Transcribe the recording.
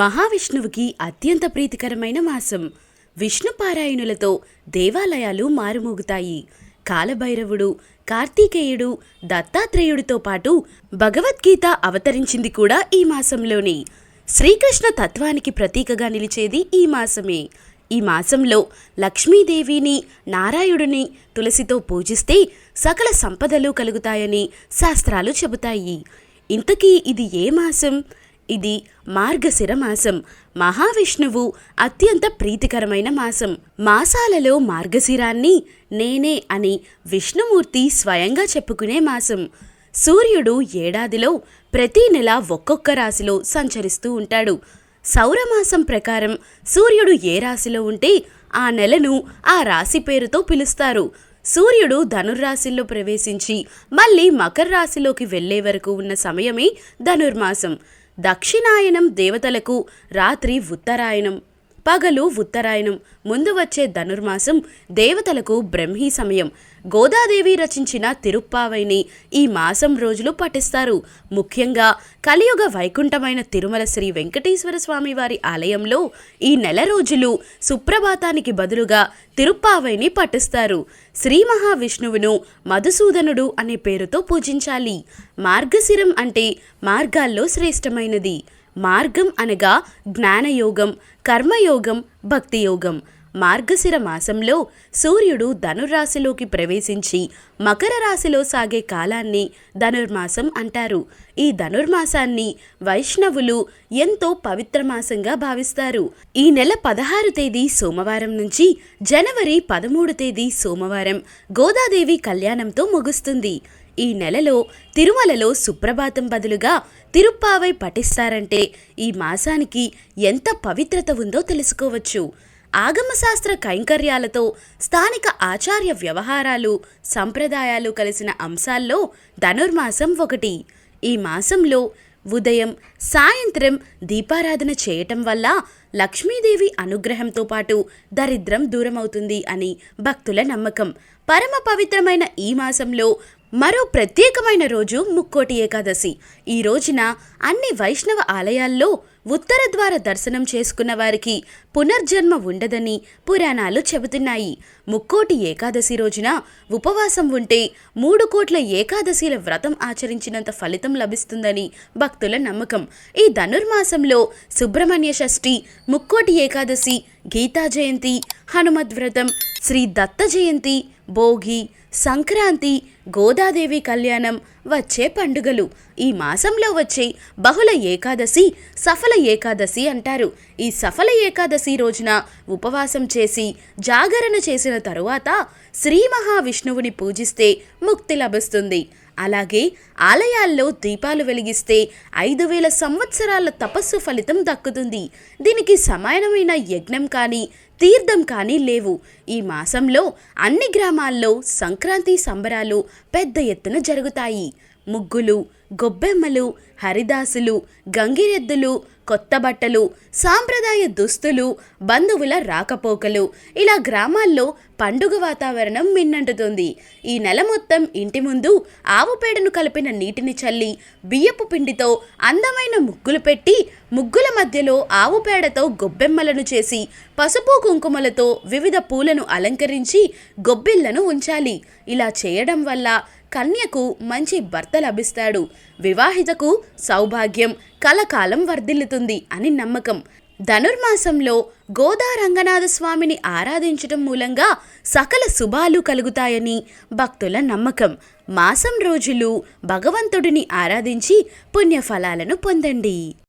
మహావిష్ణువుకి అత్యంత ప్రీతికరమైన మాసం. విష్ణు పారాయణులతో దేవాలయాలు మారుమోగుతాయి. కాలభైరవుడు కార్తీకేయుడు దత్తాత్రేయుడితో పాటు భగవద్గీత అవతరించింది కూడా ఈ మాసంలోనే. శ్రీకృష్ణ తత్వానికి ప్రతీకగా నిలిచేది ఈ మాసమే. ఈ మాసంలో లక్ష్మీదేవిని నారాయణుడిని తులసితో పూజిస్తే సకల సంపదలు కలుగుతాయని శాస్త్రాలు చెబుతాయి. ఇంతకీ ఇది ఏ మాసం? ఇది మార్గశిర మాసం. మహావిష్ణువు అత్యంత ప్రీతికరమైన మాసం. మాసాలలో మార్గశిరాన్ని నేనే అని విష్ణుమూర్తి స్వయంగా చెప్పుకునే మాసం. సూర్యుడు ఏడాదిలో ప్రతి నెల ఒక్కొక్క రాశిలో సంచరిస్తూ ఉంటాడు. సౌరమాసం ప్రకారం సూర్యుడు ఏ రాశిలో ఉంటే ఆ నెలను ఆ రాశి పేరుతో పిలుస్తారు. సూర్యుడు ధనుర్రాశిలో ప్రవేశించి మళ్ళీ మకర రాశిలోకి వెళ్ళే వరకు ఉన్న సమయమే ధనుర్మాసం. దక్షిణాయనం దేవతలకు రాత్రి ఉత్తరాయణం పగలు ఉత్తరాయణం ముందు వచ్చే ధనుర్మాసం దేవతలకు బ్రహ్మీ సమయం. గోదాదేవి రచించిన తిరుప్పావైని ఈ మాసం రోజులు పఠిస్తారు. ముఖ్యంగా కలియుగ వైకుంఠమైన తిరుమల శ్రీ వెంకటేశ్వర స్వామి వారి ఆలయంలో ఈ నెల రోజులు సుప్రభాతానికి బదులుగా తిరుప్పావైని పఠిస్తారు. శ్రీ మహావిష్ణువును మధుసూదనుడు అనే పేరుతో పూజించాలి. మార్గశిరం అంటే మార్గాల్లో శ్రేష్టమైనది. మార్గం అనగా జ్ఞానయోగం కర్మయోగం భక్తియోగం. మార్గశిర మాసంలో సూర్యుడు ధనుర్రాశిలోకి ప్రవేశించి మకర రాశిలో సాగే కాలాన్ని ధనుర్మాసం అంటారు. ఈ ధనుర్మాసాన్ని వైష్ణవులు ఎంతో పవిత్ర మాసంగా భావిస్తారు. ఈ నెల పదహారు తేదీ సోమవారం నుంచి జనవరి పదమూడు తేదీ సోమవారం గోదాదేవి కళ్యాణంతో ముగుస్తుంది. ఈ నెలలో తిరుమలలో సుప్రభాతం బదులుగా తిరుప్పావై పఠిస్తారంటే ఈ మాసానికి ఎంత పవిత్రత ఉందో తెలుసుకోవచ్చు. ఆగమశాస్త్ర కైంకర్యాలతో స్థానిక ఆచార్య వ్యవహారాలు సంప్రదాయాలు కలిసిన అంశాల్లో ధనుర్మాసం ఒకటి. ఈ మాసంలో ఉదయం సాయంత్రం దీపారాధన చేయటం వల్ల లక్ష్మీదేవి అనుగ్రహంతో పాటు దరిద్రం దూరమవుతుంది అని భక్తుల నమ్మకం. పరమ పవిత్రమైన ఈ మాసంలో మరో ప్రత్యేకమైన రోజు ముక్కోటి ఏకాదశి. ఈ రోజున అన్ని వైష్ణవ ఆలయాల్లో ఉత్తర ద్వార దర్శనం చేసుకున్న వారికి పునర్జన్మ ఉండదని పురాణాలు చెబుతున్నాయి. ముక్కోటి ఏకాదశి రోజున ఉపవాసం ఉంటే మూడు కోట్ల ఏకాదశిల వ్రతం ఆచరించినంత ఫలితం లభిస్తుందని భక్తుల నమ్మకం. ఈ ధనుర్మాసంలో సుబ్రహ్మణ్య షష్ఠి ముక్కోటి ఏకాదశి గీతా జయంతి హనుమద్ వ్రతం శ్రీ దత్త జయంతి భోగి సంక్రాంతి గోదాదేవి కళ్యాణం వచ్చే పండుగలు. ఈ మాసంలో వచ్చే బహుళ ఏకాదశి సఫల సఫల ఏకాదశి అంటారు. ఈ సఫల ఏకాదశి రోజున ఉపవాసం చేసి జాగరణ చేసిన తరువాత శ్రీ మహావిష్ణువుని పూజిస్తే ముక్తి లభిస్తుంది. అలాగే ఆలయాల్లో దీపాలు వెలిగిస్తే ఐదు వేల సంవత్సరాల తపస్సు ఫలితం దక్కుతుంది. దీనికి సమానమైన యజ్ఞం కానీ తీర్థం కానీ లేవు. ఈ మాసంలో అన్ని గ్రామాల్లో సంక్రాంతి సంబరాలు పెద్ద ఎత్తున జరుగుతాయి. ముగ్గులు గొబ్బెమ్మలు హరిదాసులు గంగిరెద్దులు కొత్త బట్టలు సాంప్రదాయ దుస్తులు బంధువుల రాకపోకలు. ఇలా గ్రామాల్లో పండుగ వాతావరణం మిన్నంటుతుంది. ఈ నెల మొత్తం ఇంటి ముందు ఆవు పేడను కలిపిన నీటిని చల్లి బియ్యపు పిండితో అందమైన ముగ్గులు పెట్టి ముగ్గుల మధ్యలో ఆవు పేడతో గొబ్బెమ్మలను చేసి పసుపు కుంకుమలతో వివిధ పూలను అలంకరించి గొబ్బిళ్ళను ఉంచాలి. ఇలా చేయడం వల్ల కన్యకు మంచి భర్త లభిస్తాడు. వివాహితకు సౌభాగ్యం కలకాలం వర్ధిల్లుతుంది అని నమ్మకం. ధనుర్మాసంలో గోదా రంగనాథ స్వామిని ఆరాధించటం మూలంగా సకల శుభాలు కలుగుతాయని భక్తుల నమ్మకం. మాసం రోజులు భగవంతుడిని ఆరాధించి పుణ్యఫలాలను పొందండి.